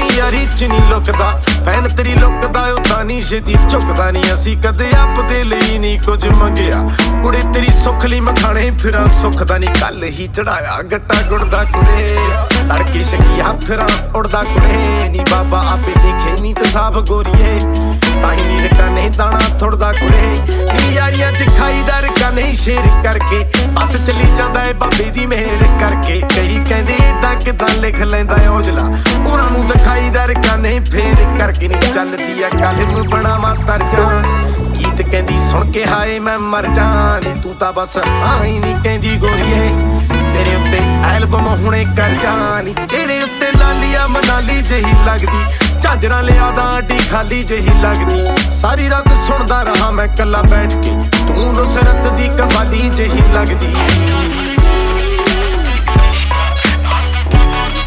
ਯਾਰੀ ਚ ਨਹੀਂ ਲੁਕਦਾ। ਪੈਨ ਤੇਰੀ ਲੁਕਦਾ, ਉਹ ਤਾਂ ਨਹੀਂ ਛੇਤੀ ਝੁਕਦਾ ਨਹੀਂ ਅਸੀਂ ਕਦੇ ਆਪਦੇ ਲਈ ਨਹੀਂ ਕੁਝ ਮੰਗਿਆ। ਕੁੜੇ ਤੇਰੀ ਸੁੱਖ ਲਈ ਮਖਾਣੇ ਫਿਰਾਂ ਸੁੱਖ ਦਾ ਨਹੀਂ ਕੱਲ ਹੀ ਚੜਾਇਆ ਗੱਟਾ ਗੁੜਦਾ ਕੁੜੇ। ਤੜਕੇ ਸ਼ਕੀਆ ਫਿਰਾਂ ਉੜਦਾ ਕੁੜੇ। ਨਹੀਂ ਬਾਬਾ, ਆਪੇ ਦੇਖੇ ਨਹੀਂ ਤੇ ਸਾਫ਼ ਗੋਰੀਏ। ਤਾਹੀ ਨੀ ਨਹੀਂ ਦਾਣਾ ਥੁੜਦਾ ਕੁੜੇ। ਨੀ ਯਾਰੀਆਂ ਚ ਖਾਈਦਾ ਰਕਾ ਨਹੀਂ ਸ਼ੇਰ ਕਰਕੇ। ਬਸ ਚੱਲੀ ਜਾਂਦਾ ਏ ਬਾਬੇ ਦੀ ਮਿਹਰ ਕਰਕੇ। ਲਿਖ ਲੈਂਦਾ ਔਜਲਾ। ਉਹਨਾਂ ਨੂੰ ਦਿਖਾਈਦਾ ਰਕਾ ਨਹੀਂ, ਫੇਰ ਕਰਕੇ ਨਹੀਂ ਚੱਲਦੀ ਆ ਕੱਲ ਨੂੰ ਬਣਾਵਾਂ ਤਰਜਾ ਗੀਤ ਕਹਿੰਦੀ, ਸੁਣ ਕੇ ਹਾਏ, ਮੈਂ ਮਰ ਜਾ ਨੀ ਤੂੰ ਤਾਂ ਬਸ ਆਈ ਨਹੀਂ ਕਹਿੰਦੀ ਗੋਰੀਏ। ਤੇਰੇ ਉੱਤੇ ਐਲਬਮ ਹੁਣੇ ਕਰ ਜਾਣੀ ਤੇਰੇ ਉੱਤੇ ਲਾਲੀਆ ਮਨਾਲੀ ਜਹੀ ਲੱਗਦੀ। ਝਾਂਜਰਾਂ ਲਿਆਦਾ ਅੱਡੀ ਖਾਲੀ ਜਹੀ ਲੱਗਦੀ। ਸਾਰੀ ਰਾਤ ਸੁਣਦਾ ਰਹਾ ਮੈਂ ਕੱਲਾ ਬੈਠ ਕੇ। ਤੂੰ ਨੁਸਰਤ ਦੀ ਕਵਾਲੀ ਜਹੀ ਲੱਗਦੀ।